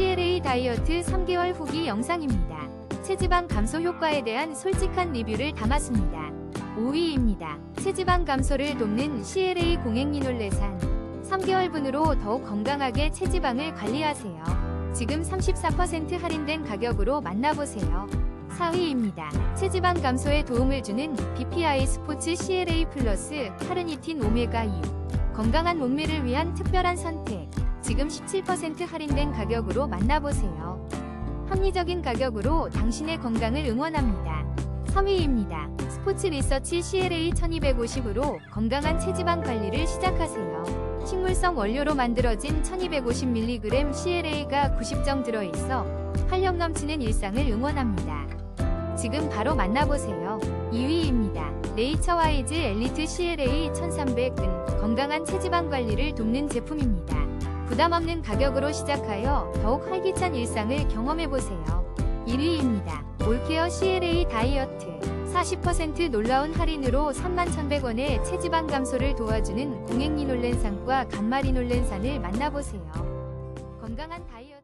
CLA 다이어트 3개월 후기 영상입니다. 체지방 감소 효과에 대한 솔직한 리뷰를 담았습니다. 5위입니다. 체지방 감소를 돕는 CLA 공행리놀레산 3개월분으로 더욱 건강하게 체지방을 관리하세요. 지금 34% 할인된 가격으로 만나보세요. 4위입니다. 체지방 감소에 도움을 주는 BPI 스포츠 CLA 플러스 카르니틴 오메가 6 건강한 몸매를 위한 특별한 선택 지금 17% 할인된 가격으로 만나보세요. 합리적인 가격으로 당신의 건강을 응원합니다. 3위입니다. 스포츠 리서치 CLA 1250으로 건강한 체지방 관리를 시작하세요. 식물성 원료로 만들어진 1250mg CLA가 90점 들어있어 활력 넘치는 일상을 응원합니다. 지금 바로 만나보세요. 2위입니다. 네이처와이즈 엘리트 CLA 1300은 건강한 체지방 관리를 돕는 제품입니다. 부담 없는 가격으로 시작하여 더욱 활기찬 일상을 경험해보세요. 1위입니다. 올케어 CLA 다이어트 40% 놀라운 할인으로 31,100원의 체지방 감소를 도와주는 공행리놀렌산과 감마리놀렌산을 만나보세요. 건강한 다이어트